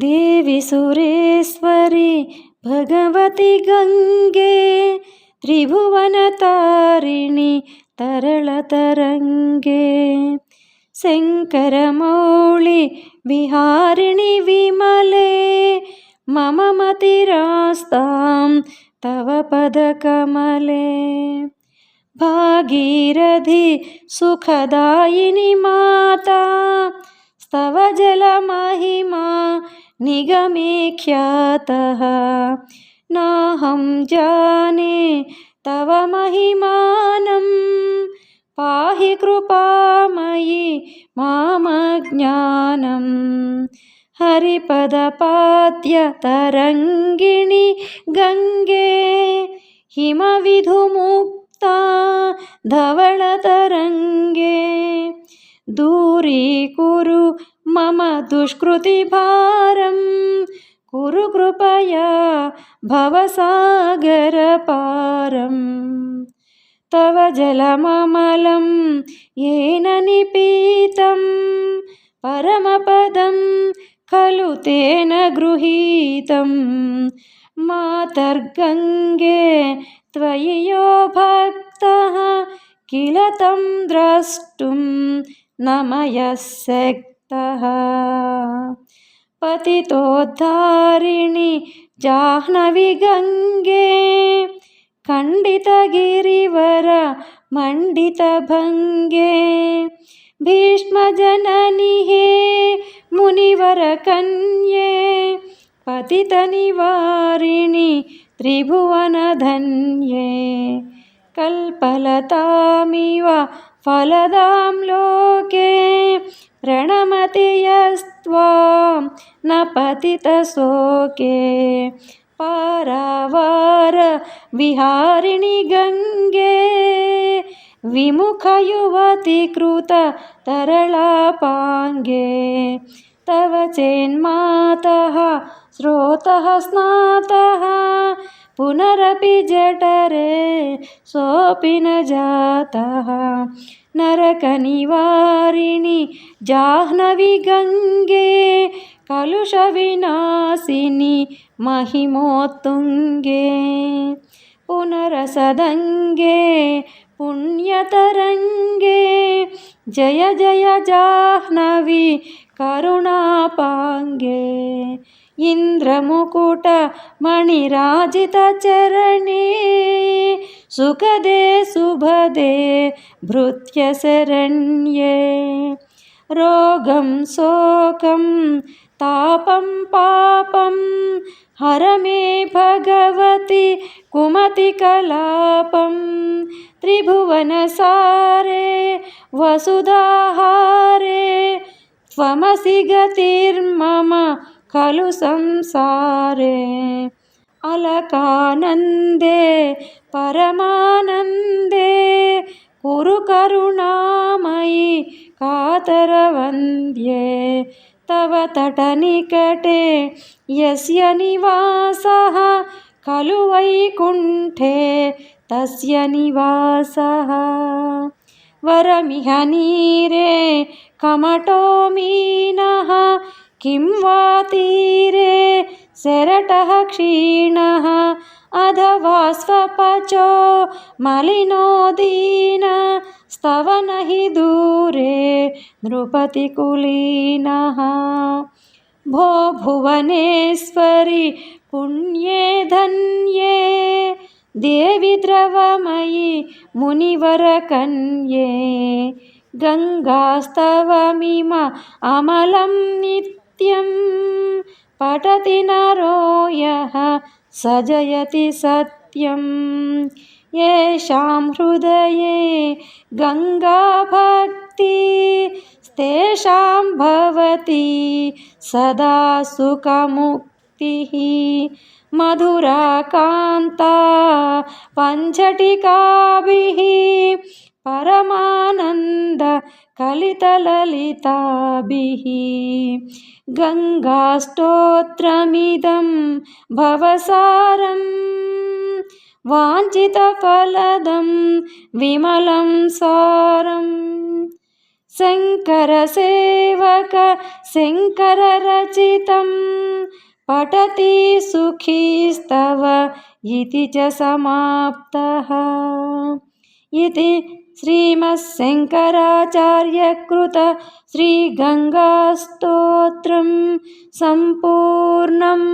देवि सुरेश्वरि भगवति गङ्गे त्रिभुवनतारिणि तरळतरङ्गे शङ्करमौळि विहारिणि विमले मम मतिरास्तां तव पदकमले। भागीरथि सुखदायिनि माता स्तव जलमहिमा निगमे ख्यातः। नाहं जाने तव महिमानं। पाहि कृपामयि मामज्ञानं हरिपदपाद्यतरङ्गिणि गङ्गे हिमविधुमुक्ता धवळतरङ्गे। दूरीकुरु मम दुष्कृतिभारं। कुरु कृपया भवसागरपारम् तव जलममलं येन निपीतं। परमपदं खलु तेन गृहीतं। मातर्गङ्गे त्वयि यो भक्तः किल तं द्रष्टुं न मयः शक्तः पतितोद्धारिणि जाह्नवि गङ्गे खण्डितगिरिवर मण्डितभङ्गे। भीष्मजननि हे मुनिवरकन्ये पतितनिवारिणि त्रिभुवनधन्ये। कल्पलतामिव फलदां लोके प्रणमति यस्त्वां न पतितशोके पारावारविहारिणि गङ्गे विमुखयुवति कृततरळापाङ्गे तव चेन्मातः स्रोतः स्नातः पुनरपि जठरे सोऽपि न जातः। नरकनिवारिणि जाह्नवि गङ्गे कलुषविनाशिनि महिमोत्तुङ्गे। पुनरसदङ्गे पुण्यतरङ्गे जय जय जाह्नवि करुणापाङ्गे इन्द्रमुकुटमणिराजितचरणे सुखदे शुभदे भृत्यशरण्ये रोगं शोकं तापं पापं हर मे भगवति कुमतिकलापं त्रिभुवनसारे वसुधाहारे त्वमसि गतिर्मम खलु संसारे अलकानन्दे परमानन्दे कुरु करुणामयि कातरवन्द्ये तव तटनिकटे यस्य निवासः खलु वैकुण्ठे तस्य निवासः वरमिह नीरे कमटो मीनः किं वा तीरे शरटः क्षीणः? अथवा स्वपचो मलिनो दीन स्तव न हि दूरे नृपतिकुलीनः भो भुवनेश्वरि पुण्ये धन्ये देवि द्रवमयि मुनिवरकन्ये गङ्गास्तवमिम अमलं नित्यं पठति नरो यः स जयति सत्यं। येषां हृदये गङ्गाभक्ति, तेषां भवति सदा सुखमुक्तिः। मधुराकान्ता, पञ्चटिकाभिः परमानन्दकलितललिताभिः गङ्गास्तोत्रमिदं भवसारं वाञ्छितफलदं विमलं सारम् शङ्करसेवक शङ्कररचितम् पठति सुखीस्तव इति च समाप्तः इति श्रीमच्छङ्कराचार्यकृत श्रीगङ्गास्तोत्रं सम्पूर्णम्